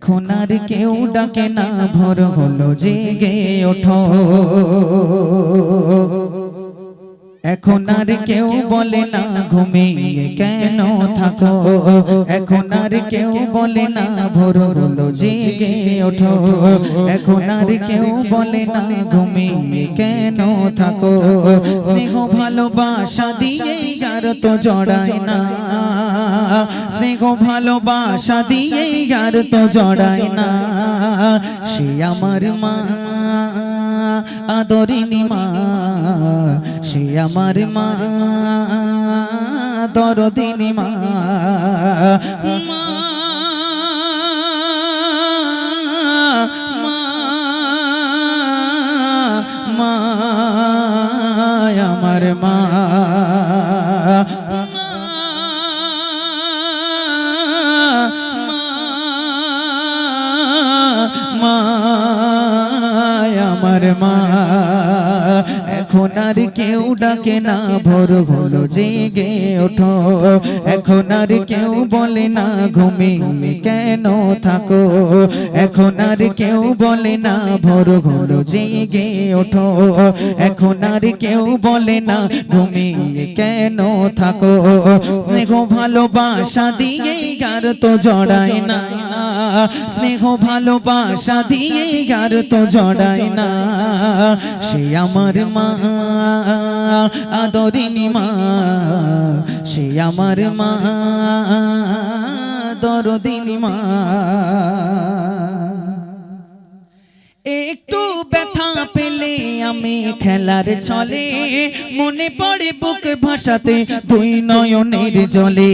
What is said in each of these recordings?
এখন আর কেউ ডাকে না ভোর হলো জেগে ওঠো। এখন আর কেউ বলে না ঘুমিয়ে কেন থাকো? এখন আর কেউ বলে না ভোর হলো জেগে ওঠো। এখন আর কেউ বলে না ঘুমিয়ে কেন থাকো? স্নেহ ভালোবাসা দিয়ে গার তো জড়ায় না। স্নেহ, ভালোবাসা দিয়ে আর তো জড়ায় না। সে আমার মা আদরিনী মা। সে আমার মা, দরদিনী মা আর কেউ ডাকে না, ভোর হলো, জেগে ওঠো। এখন আর কেউ বলে না, ঘুমিয়ে কেন থাকো? এখন আর কেউ বলে না, ভোর হলো, জেগে ওঠো। এখন আর কেউ বলে না, ঘুমিয়ে কেন থাকো? স্নেহ ভালোবাসা দিয়ে গার তো জড়ায় না। স্নেহ ভালোবাসা দিয়ে গার তো জড়ায় না। সে আমার মা আদরিনী মা। সে আমার মা, দরদিনী মা। খেলার ছলে মনে পড়ে বুক ভাষাতে দুই নয়নের জলে।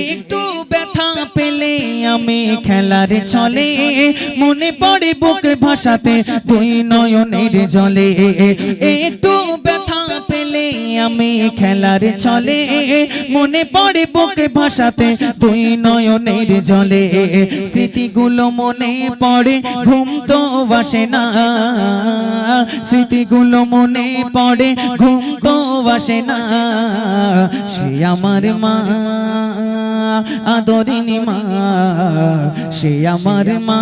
একটু ব্যথা পেলে আমি খেলার ছলে মনে পড়ে বুক ভাষাতে দুই নয়নের জলে। একটু আমি খেলার ছলে, মনে পড়ে বুক ভাষাতে দুই নয়নের জলে। স্মৃতিগুলো মনে পড়ে, ঘুম তো বাসে না। স্মৃতিগুলো মনে পড়ে, ঘুম তো বাসে না। সে আমার মা আদরিনী মা, সে আমার মা,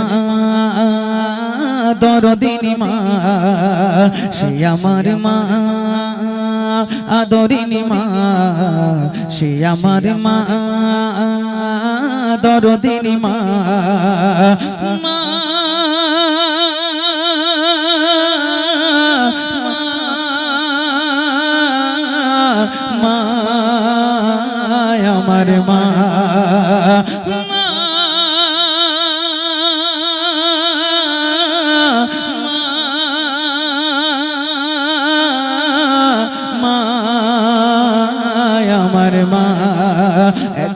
দরদিনী মা, সে আমার মা। আদরিনী মা সে আমার মা দরদিনী মা।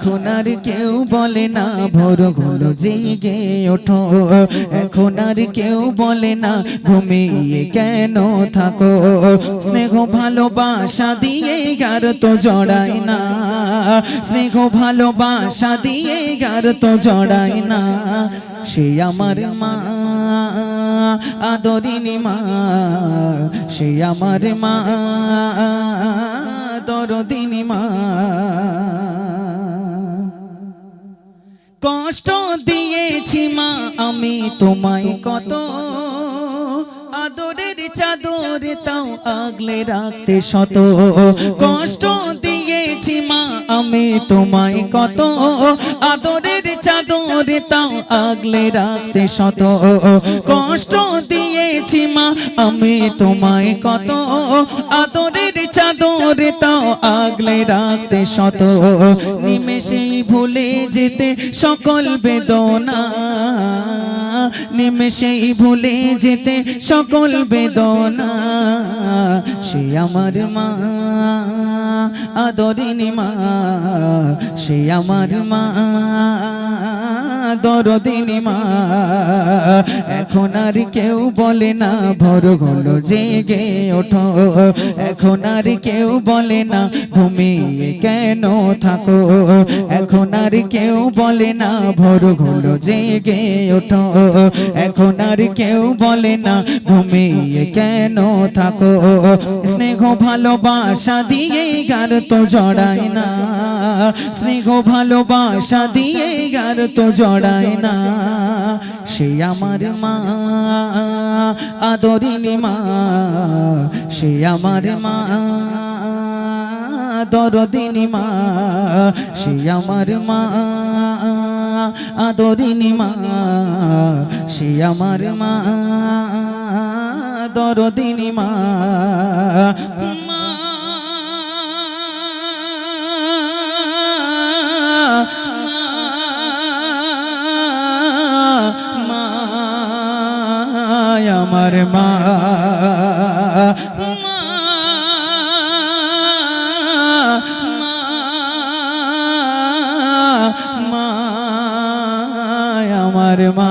এখন আর কেউ বলে না ভোর হলো জেগে ওঠো। এখন আর কেউ বলে না, ঘুমিয়ে কেন থাকো? স্নেহ ভালোবাসা দিয়ে গার তো জড়ায় না। স্নেহ ভালোবাসা দিয়ে গার তো জড়ায় না। সে আমার মা আদরিনী মা। সে আমার মা, দরদিনী তোমায় কত আদরের চাদরে তাও আগলে রাখতে শত কষ্ট দিয়েছি মা, আমি তোমায় কত আদরের চাদরে তাও আগলে রাখতে শত কষ্ট দিয়েছি মা, আমি তোমায় কত আদরের চাদরে তাও আগলে রাখতে শত নিমেষেই ভুলে যেতে সকল বেদনা। নিমেষেই ভুলে যেতে সকল বেদনা। সে আমার মা আদরিনী মা সে আমার মা। দরদিনী মা। এখন আর কেউ বলে না ভোর হলো জেগে ওঠো। এখন আর কেউ বলে না, ঘুমিয়ে কেন থাকো? এখন আর কেউ বলে না ভোর হলো জেগে ওঠো। এখন আর কেউ বলে না, ঘুমিয়ে কেন থাকো? স্নেহ ভালোবাসা দিয়ে গার তো জড়ায় না। স্নেহ ভালোবাসা দিয়ে গার তো জড়ায় না। সে আমার মা আদরিনী মা। সে আমার মা, দরদিনী মা। সে আমার মা আদরিনী মা। সে আমার মা, দরদিনী মা। আমার মা আমার মা